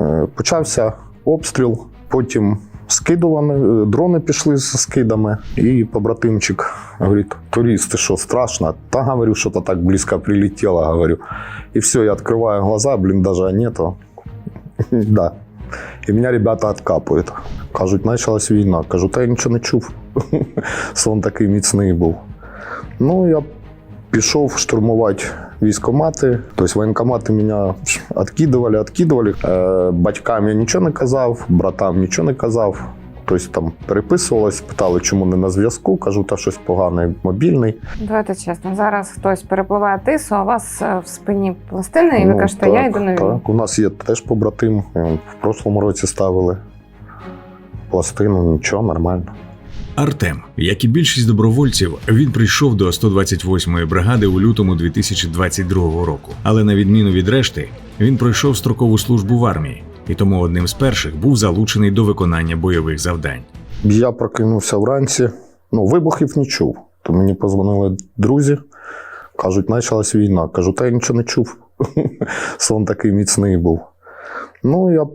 Е, Почався обстріл, потім скидували, е, дрони пішли з скидами, і побратимчик говорить: туристи, що страшно? Та говорю, що то так близько прилетіло, говорю. І все, я відкриваю глаза, бліндажа нету. да. І мене ребята відкапують. Кажуть, почалась війна. Кажу, та я нічого не чув. Сон такий міцний був. Ну, я пішов штурмувати військомати. Тобто воєнкомати мене відкидували, відкидували. Е, батькам я нічого не казав, братам нічого не казав. Тобто там переписувалось, питали, чому не на зв'язку. Кажу, та щось погане, мобільний. Давайте чесно, зараз хтось перепливає тису, а у вас е, в спині пластини, і ви Ну, кажете, так, я йду на війну. Так, у нас є теж побратим. е, В прошлому році ставили пластину, нічого, нормально. Артем, як і більшість добровольців, він прийшов до 128-ї бригади у лютому 2022 року. Але на відміну від решти, він пройшов строкову службу в армії і тому одним з перших був залучений до виконання бойових завдань. Я прокинувся вранці. Ну, вибухів не чув. То мені позвонили друзі, кажуть, почалась війна. Кажу, та я нічого не чув. Сон такий міцний був. Ну, я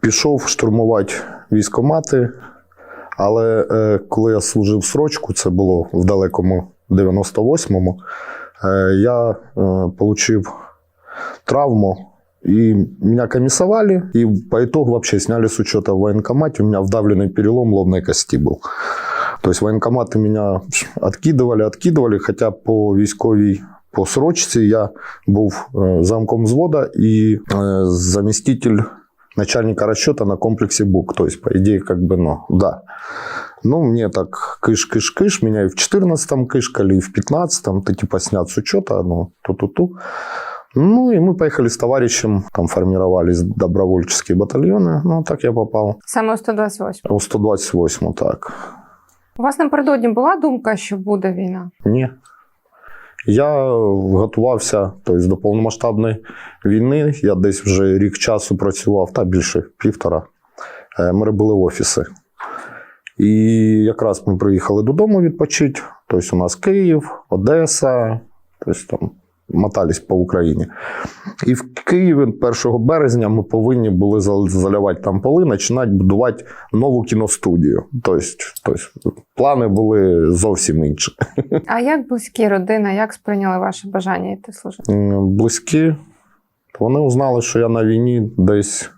пішов штурмувати військомати. Але е, коли я служив срочку, це було в далекому 98-му, е, я е, отримав травму. И меня комиссовали, и по итогу вообще сняли с учета в военкомате. У меня вдавленный перелом лобной кости был. То есть военкоматы меня откидывали, откидывали, хотя по військовій по срочці я був е, замком взвода і е, заместитель начальника расчета на комплексе БУК. То есть, по идее, как бы, ну, да. Ну, мне так кыш-кыш-кыш, меня и в 14-м кышкали, и в 15-м, ты типа снят с учета, ну, ту-ту-ту. Ну, и мы поехали с товарищем, там формировались добровольческие батальоны. Ну, так я попал. Саме у 128. У 128 так. У вас напередодні була думка, що буде війна? Ні. Я готувався тобто, до повномасштабної війни. Я десь вже рік часу працював, та більше півтора. Е, Ми робили офіси. І якраз ми приїхали додому відпочити. Тобто у нас Київ, Одеса, тобто там мотались по Україні. І в Києві 1 березня ми повинні були зал- заливати там поли, починати будувати нову кіностудію. Тобто, тобто плани були зовсім інші. А як близькі родина, як сприйняли ваше бажання йти служити? Близькі, вони узнали, що я на війні десь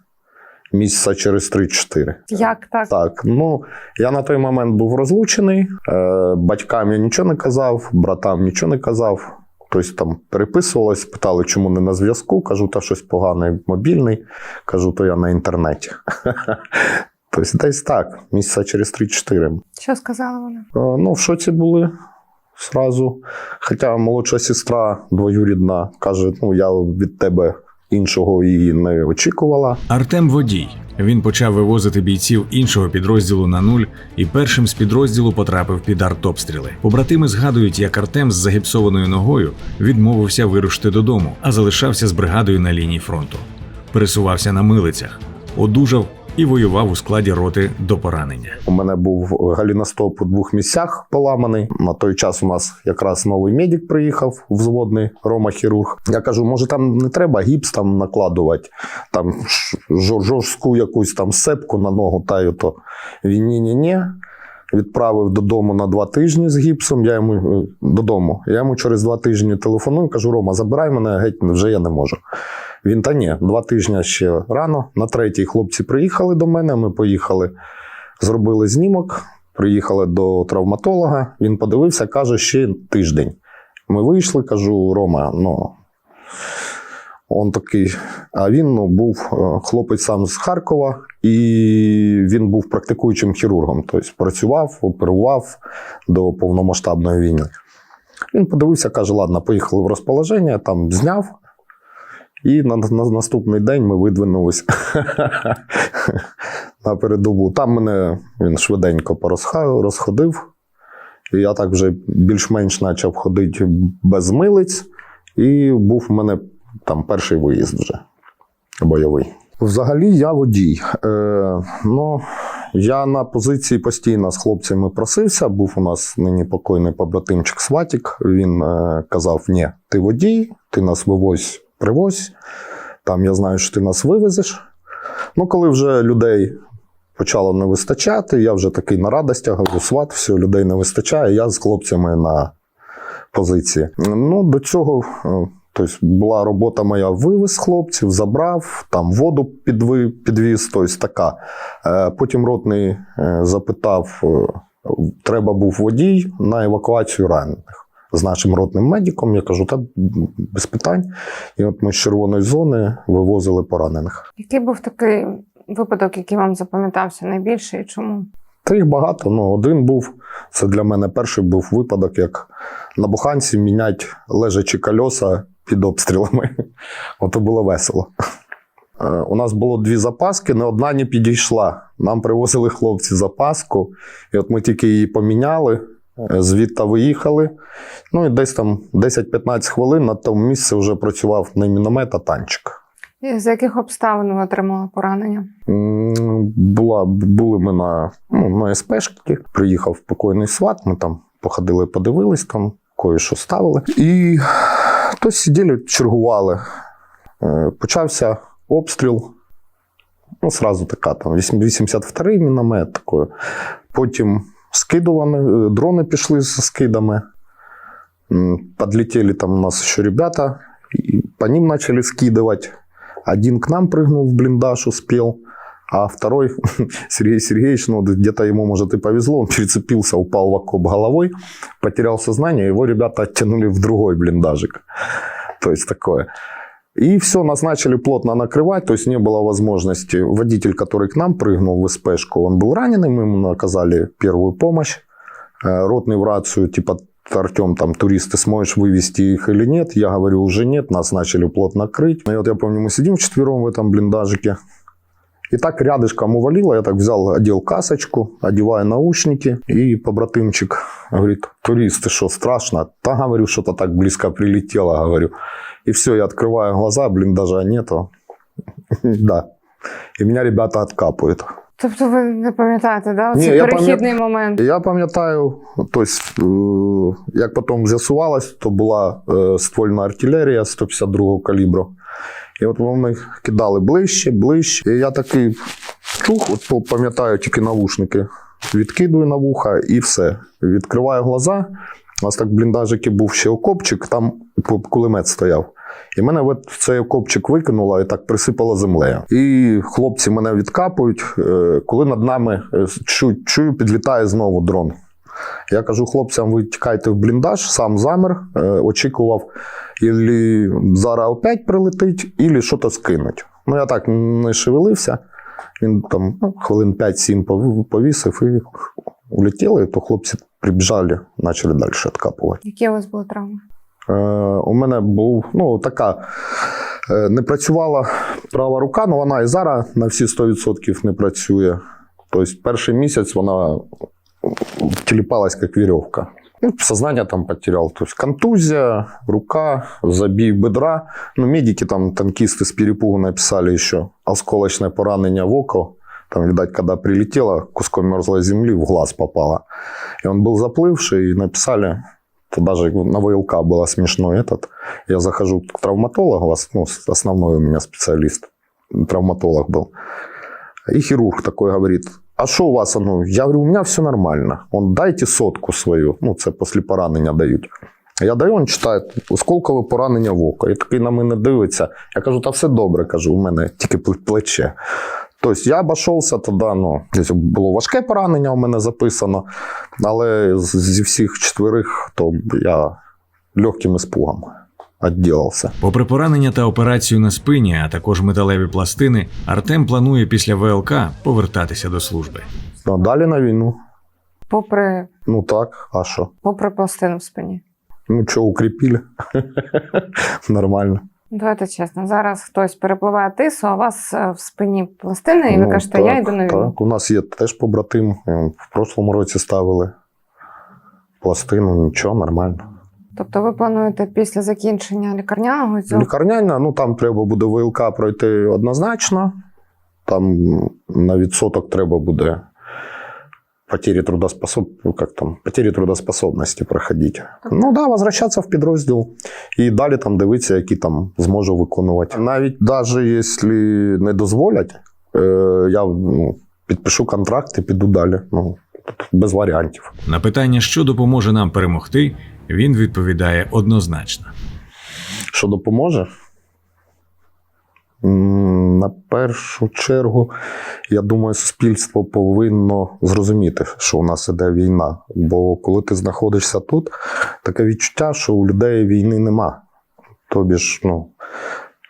місяця через 3-4. Як так? Так, ну я на той момент був розлучений, е, батькам я нічого не казав, братам нічого не казав. Тобто там переписувалось, питали, чому не на зв'язку. Кажу, та щось погане, мобільний. Кажу, то я на інтернеті. Тобто десь так, місяця через 3-4. Що сказали вони? Е, Ну, в шоці були сразу. Хоча молодша сестра двоюрідна каже: ну, я від тебе іншого і не очікувала. Артем водій. Він почав вивозити бійців іншого підрозділу на нуль і першим з підрозділу потрапив під артобстріли. Побратими згадують, як Артем з загіпсованою ногою відмовився вирушити додому, а залишався з бригадою на лінії фронту. Пересувався на милицях, одужав і воював у складі роти до поранення. У мене був галіностоп у двох місцях поламаний. На той час у нас якраз новий медик приїхав, взводний Рома хірург. Я кажу, може там не треба гіпс там накладувати, там жорстку якусь там сепку на ногу та й то. Він ні-ні-ні. Відправив додому на два тижні з гіпсом. Я йому е, додому. Я йому через два тижні телефоную, кажу: Рома, забирай мене, геть вже я не можу. Він та ні, два тижні ще рано. На третій хлопці приїхали до мене. Ми поїхали, зробили знімок, приїхали до травматолога. Він подивився, каже, ще тиждень. Ми вийшли, кажу, Рома, ну. Он такий, а він ну, був е, хлопець сам з Харкова, і він був практикуючим хірургом, тобто працював, оперував до повномасштабної війни. Він подивився, каже: ладно, поїхали в розположення, там зняв. І на, на наступний день ми видвинулися на передову. Там мене він швиденько порозха- розходив. І я так вже більш-менш почав ходити без милиць. І був в мене там перший виїзд вже бойовий. Взагалі, я водій. Е, ну, я на позиції постійно з хлопцями просився. Був у нас нині покойний побратимчик Сватік. Він е, казав: Ні, ти водій, ти нас вивозь, привозь. Там я знаю, що ти нас вивезеш. Ну, коли вже людей почало не вистачати, я вже такий на радостях, сват, все, людей не вистачає, я з хлопцями на позиції. Ну, до цього. Тобто була робота моя, вивез хлопців, забрав, там воду підвіз, тобто така. Е, Потім ротний е, запитав, треба був водій на евакуацію ранених з нашим ротним медиком. Я кажу, та без питань. І от ми з червоної зони вивозили поранених. Який був такий випадок, який вам запам'ятався найбільше і чому? Та їх багато. Ну, один був, це для мене перший був випадок, як на буханці мінять лежачі кольоса під обстрілами. Ото було весело. Е, У нас було дві запаски, не одна не підійшла. Нам привозили хлопці запаску, і от ми тільки її поміняли, звідти виїхали. Ну і десь там 10-15 хвилин на тому місці вже працював не міномет, а танчик. І за яких обставин ви отримали поранення? Була, були ми на, ну, на СПшки, приїхав покойний сват, ми там походили, подивились, там кое-що ставили. І то сиділи, чергували. Е, Почався обстріл. Ну, сразу така там 82-й міномет такою. Потім скидували, е, дрони пішли з скидами. Подлетели там у нас еще ребята, и по ним начали скидывать. Один к нам прыгнул в блиндаж, успел, а второй, Сергей Сергеевич, ну, где-то ему, может, и повезло, он перецепился, упал в окоп головой, потерял сознание, его ребята оттянули в другой блиндажик. То есть такое. И все, нас начали плотно накрывать, то есть не было возможности. Водитель, который к нам прыгнул в СПшку, он был раненый, мы ему оказали первую помощь. Э, Ротный в рацию, типа, Артем, там, туристы, сможешь вывести их или нет? Я говорю, уже нет, нас начали плотно крыть. И вот я помню, мы сидим вчетвером в этом блиндажике. И так рядышком увалило, я так взял, одел касочку, одеваю наушники, и побратимчик говорит, туристы, что, страшно? Да, говорю, что-то так близко прилетело, говорю. И все, я открываю глаза, блиндажа нету. Да. И меня ребята откапывают. Тобто ви не пам'ятаєте, да? Ні, Оцей я перехідний момент. Я пам'ятаю, тобто, е, як потім з'ясувалось, то була е, ствольна артилерія 152 калібру. І от вони кидали ближче, ближче. І я такий чух, от пам'ятаю тільки навушники. Відкидую на вуха і все. Відкриваю глаза. У нас так в бліндажики був ще окопчик, там кулемет стояв. І мене в цей окопчик викинуло і так присипало землею. І хлопці мене відкапують, е, коли над нами е, чую, підлітає знову дрон. Я кажу хлопцям, ви тікайте в бліндаж, сам замер, е, очікував, ілі зараз опять прилетить, ілі щось скинуть. Ну, я так не шевелився. Він там ну, хвилин 5-7 повісив і улетіли, то хлопці прибіжали, почали далі відкапувати. Які у вас були травми? Е, у мене був ну, така. е, Не працювала права рука, але вона і зараз на всі 100% не працює. Тобто перший місяць вона тіліпалась як вірьовка. Ну, Сознание там потерял. То есть контузия, рука, забій бедра. Ну, медики там, танкисты с перепугу написали еще осколочное поранение в око. Там, видать, когда прилетело, куском мерзлой земли в глаз попало. И он был заплывший, и написали, то даже на ВЛК было смешно этот. Я захожу к травматологу, ос- ну, основной у меня специалист, травматолог был. И хирург такой говорит, а что у вас оно? Я говорю, у меня все нормально. Он, дайте сотку свою. Ну, це після поранення дають. Я даю, він читає, осколкове поранення в око. І такий на мене дивиться. Я кажу, та все добре, кажу, у мене тільки плече. Тобто я обійшовся тоді, ну, було важке поранення у мене записано, але зі всіх четверих, то я легким іспугом відділився. Попри поранення та операцію на спині, а також металеві пластини, Артем планує після ВЛК повертатися до служби. Ну, далі на війну. Попри, Ну так, а що? попри пластину в спині. Ну, що, укріпили? Нормально. Давайте чесно, зараз хтось перепливає тису, а у вас е, в спині пластини, і ви Ну, кажете, я йду на війну. Так, у нас є теж побратим. е, В прошлому році ставили пластину, нічого, нормально. Тобто ви плануєте після закінчення лікарняного цього Лікарняна, ну там треба буде ВЛК пройти однозначно. Там на відсоток треба буде потери, трудоспособ... как там, потери трудоспособності проходити. Ну да, возвращатися в підрозділ і далі там дивитися, які там зможу виконувати. Навіть навіть якщо не дозволять, Е, я ну, підпишу контракт і піду далі. Ну, без варіантів. На питання, що допоможе нам перемогти, він відповідає однозначно. Що допоможе? На першу чергу, я думаю, суспільство повинно зрозуміти, що у нас іде війна. Бо коли ти знаходишся тут, таке відчуття, що у людей війни нема. Тобі ж, ну,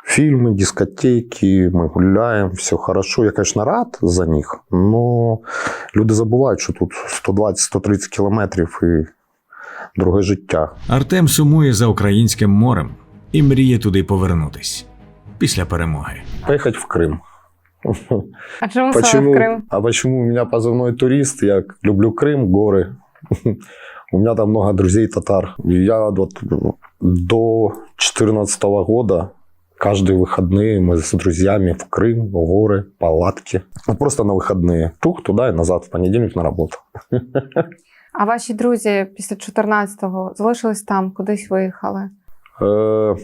фільми, дискотеки, ми гуляємо, все хорошо. Я, звісно, рад за них, але люди забувають, що тут 120-130 кілометрів і друге життя. Артем сумує за українським морем і мріє туди повернутись після перемоги. Поїхати в Крим. А чому саме Почему, в Крим? а почему у меня позывной турист? Я люблю Крым, горы. У меня там много друзей татар. И Я вот до 2014 года каждые выходные мы с друзьями в Крым, в горы, палатки. Ну, Просто на выходные. Тух туда и назад, в понедельник на работу. А ваші друзі після 14-го залишились там, кудись виїхали. Э,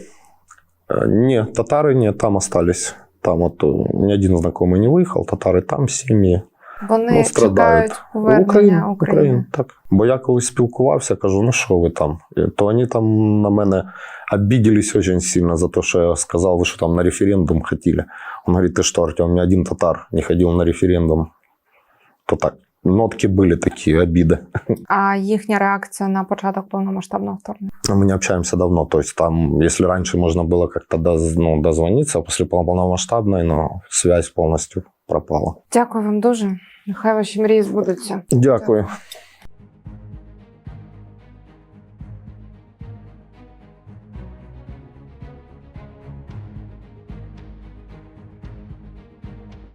э, Не, татары не, там остались. Там вот э, ни один знакомый не выехал, татары там, семьи. Вони Ну, страдають. чекають повернення Україна, України. Україна, так. Бо я колись спілкувався, кажу, ну що ви там? І То вони там на мене обиделись дуже сильно за те, що я сказав, ви що там на референдум хотіли. Он говорит, ты что, Артем, ни один татар не ходил на референдум. То так, нотки были такие, обиды. А їхня реакція на початок повномасштабного вторгнення. Мы не общаемся давно. То есть там, если раньше можно было как-то доз- ну, дозвониться, а после полномасштабной, но связь полностью пропала. Дякую вам дуже. Нехай ваші мрії збудуться. Дякую.